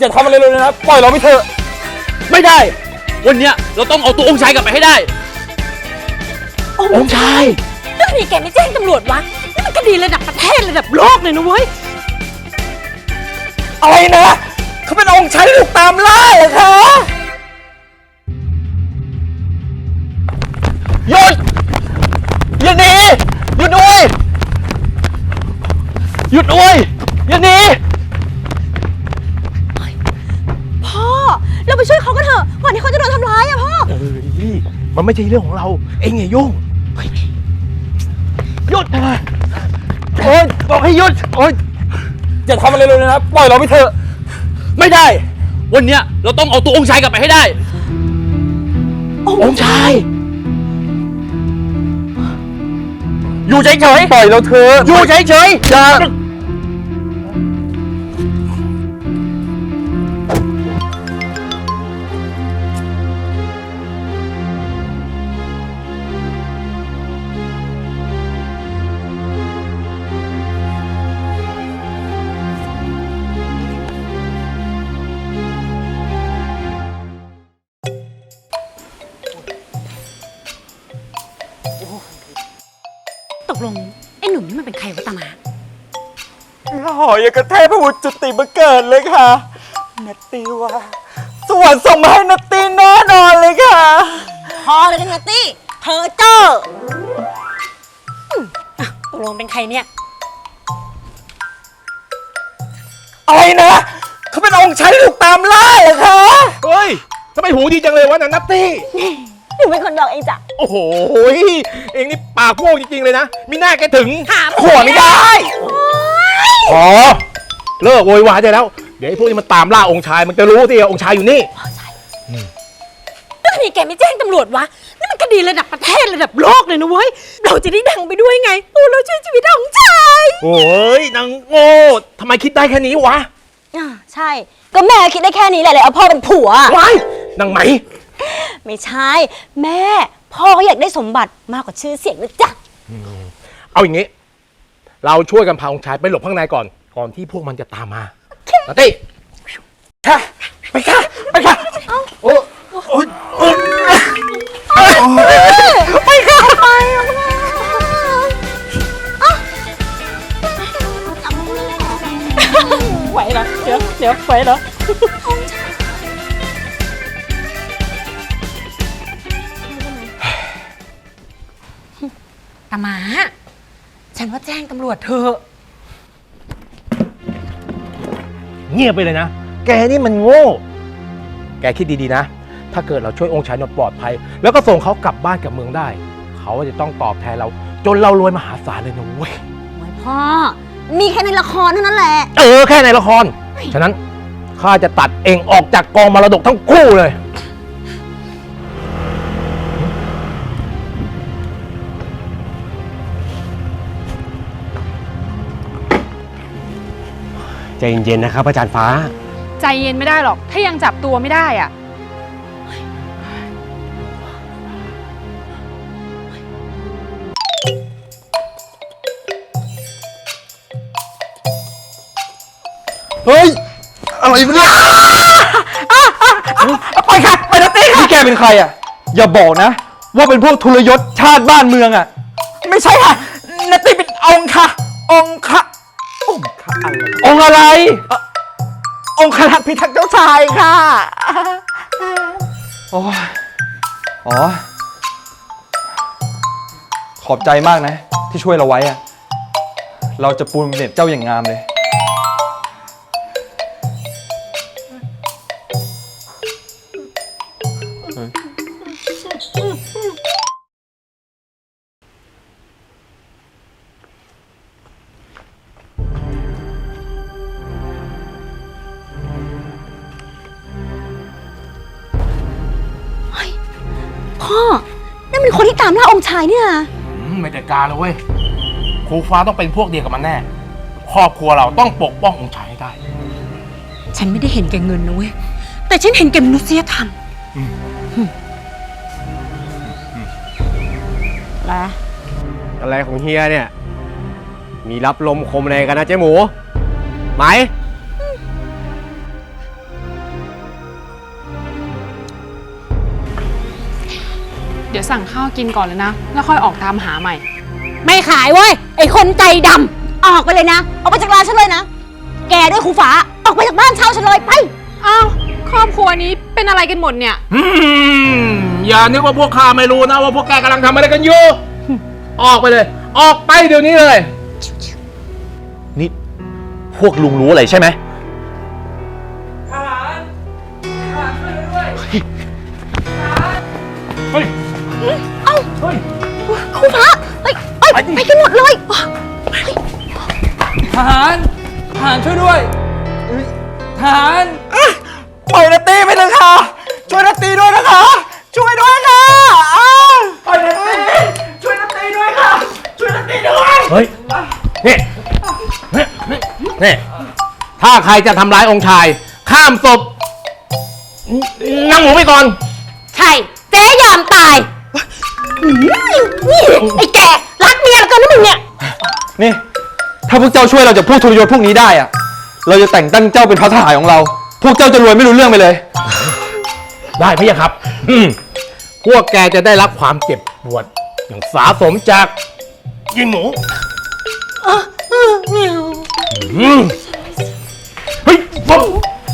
อย่าทำอะไรเลยนะปล่อยเราไปเถอะ ไม่ได้ วันเนี้ยเราต้องเอาตัวองค์ชายกลับไปให้ได้ องค์ชายแล้วทำไมแกไม่แจ้งตำรวจวะนี่มันคดีระดับประเทศระดับโลกเลยนะเว้ย อะไรนะ เขาเป็นองค์ชายที่ถูกตามล่าเหรอคะ มันไม่ใช่เรื่องของเรา เองอย่ายุ่งเฮ้ยหยุดโอ๊ยบอกให้หยุดโอ๊ยอย่าทำอะไรเลยนะปล่อยเราไปเถอะ ไม่ได้ วันเนี้ยเราต้องเอาตัวองค์ชายกลับไปให้ได้ องค์ชาย อยู่เฉยๆปล่อยเราเถอะอยู่เฉยๆอย่า หล่ออย่างกระเทพบุตรจุติมาเกิดเลยค่ะนัตตี้ว่าสวรรค์ส่งมาให้นัตตี้แน่นอนเลยค่ะ พอเลยนะตี้เพอเจอร์อืมอะตกลงเป็นใครเนี่ย อะไรนะเขาเป็นองค์ชายที่ถูกตามล่าเหรอคะเฮ้ยทำไมหูดีจังเลยวะนันนัตตี้ หนูเป็นคนบอกเองจ้ะโอ้โหยเองนี่ปากโง่จริงๆเลยนะ มีหน้าแกถึงถามขวไม่ได้ พอเลิกโวยวายได้แล้ว เดี๋ยวไอ้พวกนี้มันตามล่าองค์ชาย มันจะรู้ที่องค์ชายอยู่นี่ แล้วทำไมแกไม่แจ้งตำรวจวะนี่มันคดีระดับประเทศระดับโลกเลยนะเว้ย เราจะได้ดังไปด้วยไงโอ้เราช่วยชีวิตของชายโอ้ยนางโง่ทำไมคิดได้แค่นี้วะอ่าใช่ ก็แม่คิดได้แค่นี้แหละเลยเอาพ่อเป็นผัว ว้ายนางไหม ไม่ใช่ แม่ พ่อเขาอยากได้สมบัติมากกว่าชื่อเสียงนะจ๊ะ เอาอย่างนี้ เราช่วยกันพาองค์ชายไปหลบข้างในก่อน ก่อนที่พวกมันจะตามมานัตตี้ค่ะไปค่ะไปค่ะโอ้โอ้ยโอ้ยไปค่ะไปไหวเหรอเดี๋ยวเดี๋ยวไหวเหรอตาหมา ฉันว่าแจ้งตำรวจเถอะเงียบไปเลยนะ แกนี่มันโง่ แกคิดดีๆนะ ถ้าเกิดเราช่วยองค์ชายนนปลอดภัย แล้วก็ส่งเขากลับบ้านกลับเมืองได้ เขาจะต้องตอบแทนเรา จนเรารวยมหาศาลเลยนะเว้ย โอ้ยพ่อ มีแค่ในละครเท่านั้นแหละ เออ แค่ในละคร ฉะนั้นข้าจะตัดเองออกจากกองมรดกทั้งคู่เลย ใจเย็นๆนะครับ อาจารย์ฟ้า ใจเย็นไม่ได้หรอก ถ้ายังจับตัวไม่ได้อะเฮ้ย อะไรวะเนี่ยไปค่ะไปนัตตี้นี่แกเป็นใครอะ อย่าบอกนะ ว่าเป็นพวกทุรยศชาติบ้านเมืองอะ ไม่ใช่ค่ะนัตตี้เป็นองค์ค่ะ องค์อะไรองค์คณะพิทักษ์เจ้าชายค่ะ โอ้ยอ๋อ ขอบใจมากนะ ที่ช่วยเราไว้อะเราจะปูนเน็ตเจ้าอย่างงามเลย พ่อ นั่นเป็นคนที่ตามล่าองค์ชายเนี่ยนะอืมไม่แต่การเลยเว้ยครูฟ้าต้องเป็นพวกเดียวกับมันแน่ ครอบครัวเราต้องปกป้ององค์ชายให้ได้ ฉันไม่ได้เห็นแก่เงินนะเว้ย แต่ฉันเห็นแก่มนุษยธรรมอะไรอะไรของเฮียเนี่ย มีรับลมคมอะไรกันนะเจ๊หมู ไหม เดี๋ยวสั่งข้าวกินก่อนเลยนะ แล้วค่อยออกตามหาใหม่ ไม่ขายเว้ย ไอ้คนใจดำออกไปเลยนะ ออกไปจากร้านฉันเลยนะ แกด้วยครูฟ้าออกไปจากบ้านเช่าฉันเลยไป อ้าวครอบครัวนี้เป็นอะไรกันหมดเนี่ย อืมอย่านึกว่าพวกข้าไม่รู้นะว่าพวกแกกำลังทำอะไรกันอยู่ ออกไปเลย ออกไปเดี๋ยวนี้เลย นี่ พวกลุงรู้อะไรใช่ไหม ครูฟ้าเฮ้ยไปไปกันหมดเลยทหารทหารช่วยด้วยเอ้ยทหารปล่อยนาตีไปเลยค่ะ ช่วยนาตีด้วยนะคะ ช่วยด้วยค่ะอ้าวปล่อยนาตีช่วยนาตีด้วยค่ะ ช่วยนาตีด้วยเฮ้ยนี่นี่นี่ถ้าใครจะทำร้ายองค์ชาย ข้ามศพนั่งหมูไปก่อน ใช่ เจ๊ยอมตาย อื้อนี่ไอ้แกรักเมียแล้วกันนะมึงเนี่ย นี่ ถ้าพวกเจ้าช่วยเราจากพวกทรยศพวกนี้ได้อะเราจะแต่งตั้งเจ้าเป็นพระทหารของเรา พวกเจ้าจะรวยไม่รู้เรื่องไปเลย ได้พี่ยะครับอืมพวกแกจะได้รับความเจ็บปวด อย่างสาสมจากยิงหมูอืมเฮ้ยปุ๊บ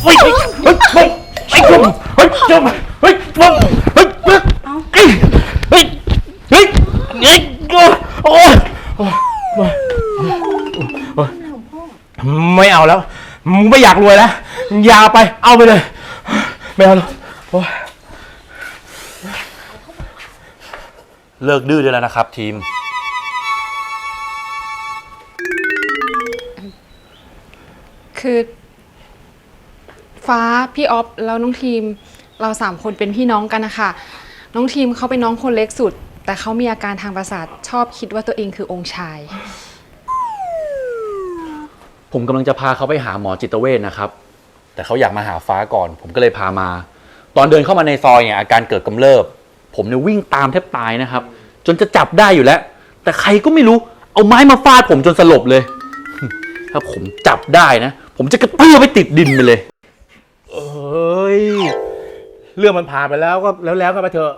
เฮ้ยเฮ้ยเฮ้ยปุ๊บไอ้ปุ๊บเฮ้ยจมเฮ้ยปุ๊บเฮ้ยปุ๊บเฮ้ยเฮ้ย เอาแล้วมึงไม่อยากรวยแล้วอยาไปเอาไปเลย ไม่เอาแล้วโอ้ยเลิกดื้อได้แล้วนะครับ ทีม คือฟ้าพี่ออฟแล้วน้องทีมเราสามคนเป็นพี่น้องกันนะคะน้องทีมเขาเป็นน้องคนเล็กสุด แต่เขามีอาการทางประสาทชอบคิดว่าตัวเองคือองค์ชาย ผมกำลังจะพาเขาไปหาหมอจิตเวชนะครับ แต่เขาอยากมาหาฟ้าก่อน ผมก็เลยพามา ตอนเดินเข้ามาในซอยเนี่ยอาการเกิดกำเริบ ผมเนี่ยวิ่งตามแทบตายนะครับ จนจะจับได้อยู่แล้ว แต่ใครก็ไม่รู้เอาไม้มาฟาดผมจนสลบเลย ถ้าผมจับได้นะ ผมจะกระเตื้อไปติดดินไปเลย เอ้ย เรื่องมันผ่านไปแล้วก็แล้วแล้วกันไปเถอะ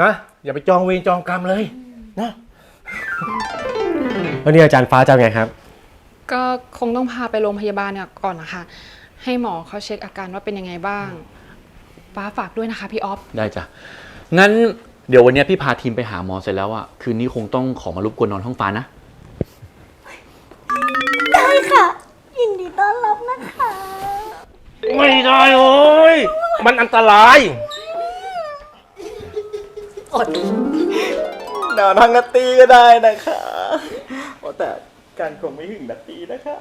นะ อย่าไปจองเวรจองกรรมเลยนะแล้วนี่อาจารย์ฟ้าจะเอาไงครับ ก็คงต้องพาไปโรงพยาบาลเนี่ยก่อนนะคะ ให้หมอเขาเช็คอาการว่าเป็นยังไงบ้างฟ้าฝากด้วยนะคะพี่ออฟ ได้จ้ะ งั้นเดี๋ยววันเนี้ยพี่พาทีมไปหาหมอเสร็จแล้วอะคืนนี้คงต้องขอมารบกวนนอนห้องฟ้านะ ได้ค่ะ ยินดีต้อนรับนะคะ ไม่ได้โอ้ย มันอันตรายนอนทางนาตีก็ได้นะคะแต่ การคงไม่ถึงนาตีนะคะ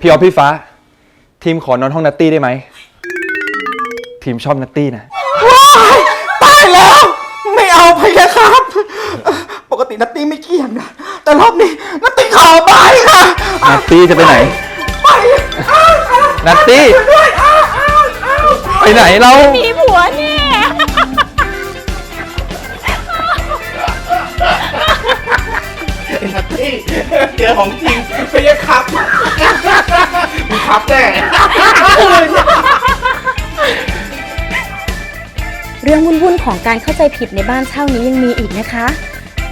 พี่ออฟพี่ฟ้า ทีมขอนอนห้องนัตตี้ได้ไหม ทีมชอบนัตตี้นะ ตายแล้ว ไม่เอาไปเลยครับ ปกตินัตตี้ไม่เกี่ยงนะ แต่รอบนี้นัตตี้ขอไปค่ะนัตตี้จะไปไหนนัตตี้ ไปไหนเรา มีผัวเนี่ เจอของจริงไม่ใช่ครับมึงครับแน่เรื่องวุ่นๆของการเข้าใจผิดในบ้านเช่านี้ยังมีอีกนะคะ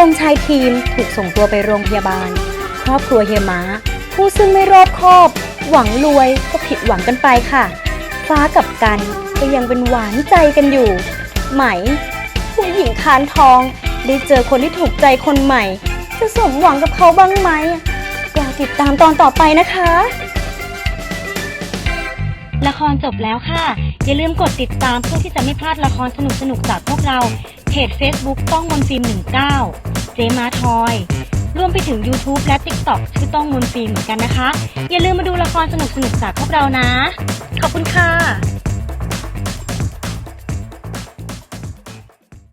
องค์ชายทีมถูกส่งตัวไปโรงพยาบาล ครอบครัวเฮียม้า ผู้ซึ่งไม่รอบคอบ หวังรวยก็ผิดหวังกันไปค่ะ ฟ้ากับกันก็ยังเป็นหวานใจกันอยู่ ไหม ผู้หญิงคานทอง ได้เจอคนที่ถูกใจคนใหม่ จะสมหวังกับเขาบ้างไหมรอติดตามตอนต่อไปนะคะ ละครจบแล้วค่ะ อย่าลืมกดติดตามเพื่อที่จะไม่พลาดละครสนุกๆจากพวกเราเพจ Facebook ต้องมนฟิล์ม19 เจมาทอย รวมไปถึง YouTube และ TikTok ชื่อต้องมนฟิล์มเหมือนกันนะคะ อย่าลืมมาดูละครสนุกๆจากพวกเรานะ ขอบคุณค่ะ